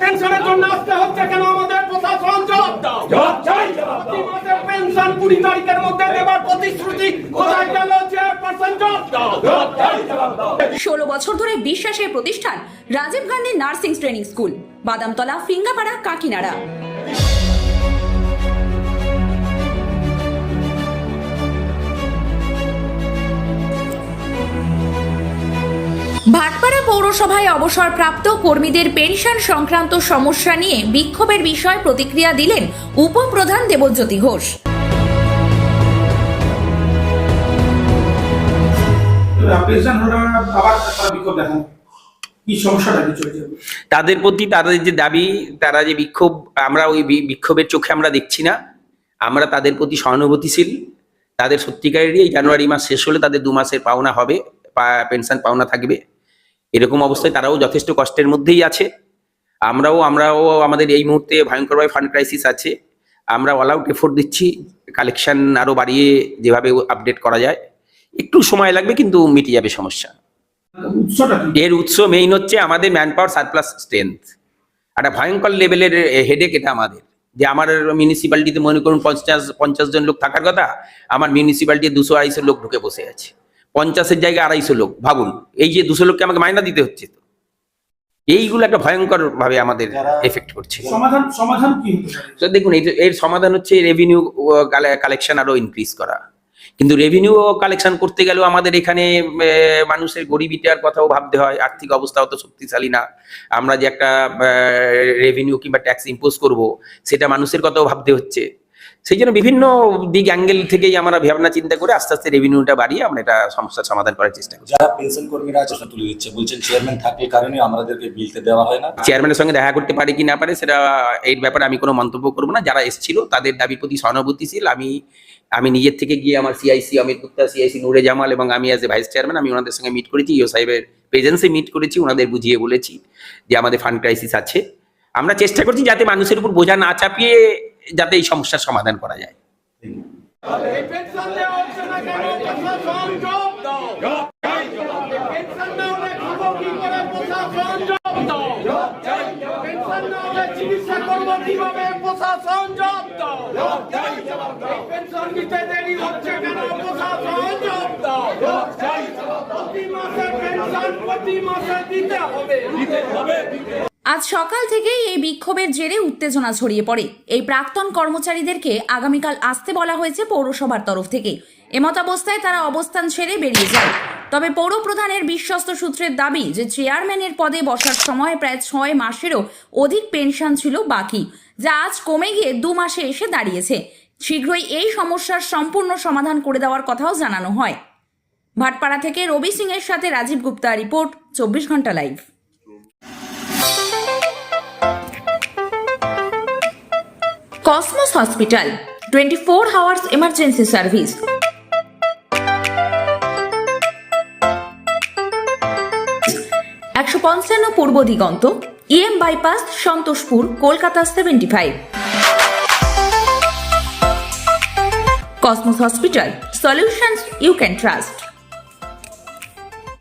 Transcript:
পেনশনের জন্য আসতে হচ্ছে কেন? আমাদের প্রশাসন জবাব দাও। প্রতি মাসে পেনশন কুড়ি তারিখের মধ্যে দেবার প্রতিশ্রুতি কোথায় গেল? চেয়ারপারসন জবাব দাও। ষোলো বছর ধরে বিশ্বাসের প্রতিষ্ঠান Rajiv Gandhi nursing training school Badamtala Phingapara Kakinara. পৌরসভায় অবসরপ্রাপ্ত কর্মীদের পেনশন সংক্রান্ত সমস্যা নিয়ে বিক্ষোভের বিষয়ে প্রতিক্রিয়া দিলেন উপপ্রধান দেবজ্যোতি ঘোষ। পেনশন হোল্ডাররা আবার তারা বিক্ষোভ দেখান। কি সমস্যাটা কি চলছে? তাদের প্রতি তাদের যে দাবি তারা যে বিক্ষোভ আমরা ওই বিক্ষোভের চোখে আমরা দেখছি না। আমরা তাদের প্রতি সহানুভূতিশীল। তাদের সত্যিকারেরই এই জানুয়ারি মাস শেষ হলে তাদের দু মাসের পাওনা হবে পেনশন পাওনা থাকবে। এরকম অবস্থায় তারাও যথেষ্ট কষ্টের মধ্যেই আছে। আমরাও আমরাও আমাদের এই মুহূর্তে ভয়ঙ্করভাবে ফান্ড ক্রাইসিস আছে। আমরা অল আউট এফোর্ট দিচ্ছি কালেকশন আরও বাড়িয়ে যেভাবে আপডেট করা যায়। একটু সময় লাগবে কিন্তু মিটে যাবে সমস্যা। এর উৎস মেইন হচ্ছে আমাদের ম্যান পাওয়ার সারপ্লাস স্ট্রেংথ একটা ভয়ঙ্কর লেভেলের হেডেক এটা আমাদের। যে আমার মিউনিসিপ্যালিটিতে মনে করুন পঞ্চাশ পঞ্চাশ জন লোক থাকার কথা আমার মিউনিসিপ্যালিটি দুশো আড়াইশো লোক ঢুকে বসে আছে। পঞ্চাশের জায়গায় আড়াইশো লোক ভাবুন। এই যে দুশো লোককে আমাকে মাইনা দিতে হচ্ছে তো। এইগুলো একটা ভয়ঙ্কর ভাবে আমাদের এফেক্ট করছে। সমাধান সমাধান কি তো দেখুন এর সমাধান হচ্ছে রেভিনিউ কালেকশন আরও ইনক্রিজ করা। কিন্তু রেভিনিউ কালেকশন করতে গেলেও আমাদের এখানে আহ, মানুষের গরিবিটার কথাও ভাবতে হয় আর্থিক অবস্থা অত শক্তিশালী না। আমরা যে একটা রেভিনিউ কিংবা ট্যাক্স ইম্পোজ করব সেটা মানুষের কথাও ভাবতে হচ্ছে। সেই জন্য বিভিন্ন দিক অ্যাঙ্গেল থেকেই আমরা ভাবনা চিন্তা করে আস্তে আস্তে রেভিনিউটা বাড়িয়ে আমরা এটা সমস্যার সমাধান করার চেষ্টা করছি। যারা পেনশন কর্মীরা আছে সেটা তুলে দিচ্ছে। বলছেন চেয়ারম্যান থাকার কারণে আমাদেরকে বিলতে দেওয়া হয় না। চেয়ারম্যানের সঙ্গে দেখা করতে পারে কি না পারে সেটা এই ব্যাপারে আমি কোনো মন্তব্য করব না। যারা এসেছিল তাদের দাবির প্রতি সহানুভূতিশীল। আমি আমি নিজের থেকে গিয়ে আমার সিআইসি অমিত গুপ্তা সিআইসি নুরে জামাল এবং আমি অ্যাজ এ ভাইস চেয়ারম্যান আমি ওনাদের সঙ্গে মিট করেছি ইও সাহেবের প্রেজেন্সে মিট করেছি ওনাদের বুঝিয়ে বলেছি যে আমাদের ফান্ড ক্রাইসিস আছে। আমরা চেষ্টা করছি যাতে মানুষের উপর বোঝা না চাপিয়ে যাতে এই সমস্যার সমাধান করা যায়। প্রশাসন প্রশাসন প্রতি মাসে প্রতি মাসে দিতে হবে দিতে হবে। আজ সকাল থেকেই এই বিক্ষোভের জেরে উত্তেজনা ছড়িয়ে পড়ে। এই প্রাক্তন কর্মচারীদেরকে আগামীকাল আসতে বলা হয়েছে পৌরসভার তরফ থেকে। এমতাবস্থায় তারা অবস্থান ছেড়ে বেরিয়ে যায়। তবে পৌর প্রধানের বিশ্বস্ত সূত্রের দাবি যে, চেয়ারম্যানের পদে বসার সময় প্রায় ছয় মাসেরও অধিক পেনশন ছিল বাকি, যা আজ কমে গিয়ে দু মাসে এসে দাঁড়িয়েছে। শীঘ্রই এই সমস্যার সম্পূর্ণ সমাধান করে দেওয়ার কথাও জানানো হয়। ভাটপাড়া থেকে রবি সিং এর সাথে রাজীব গুপ্তা রিপোর্ট, চব্বিশ ঘণ্টা live. Cosmos hospital twenty four hours emergency service একশো পঞ্চান্ন Purba Diganta EM bypass Santoshpur, Kolkata seventy five Cosmos hospital solutions you can trust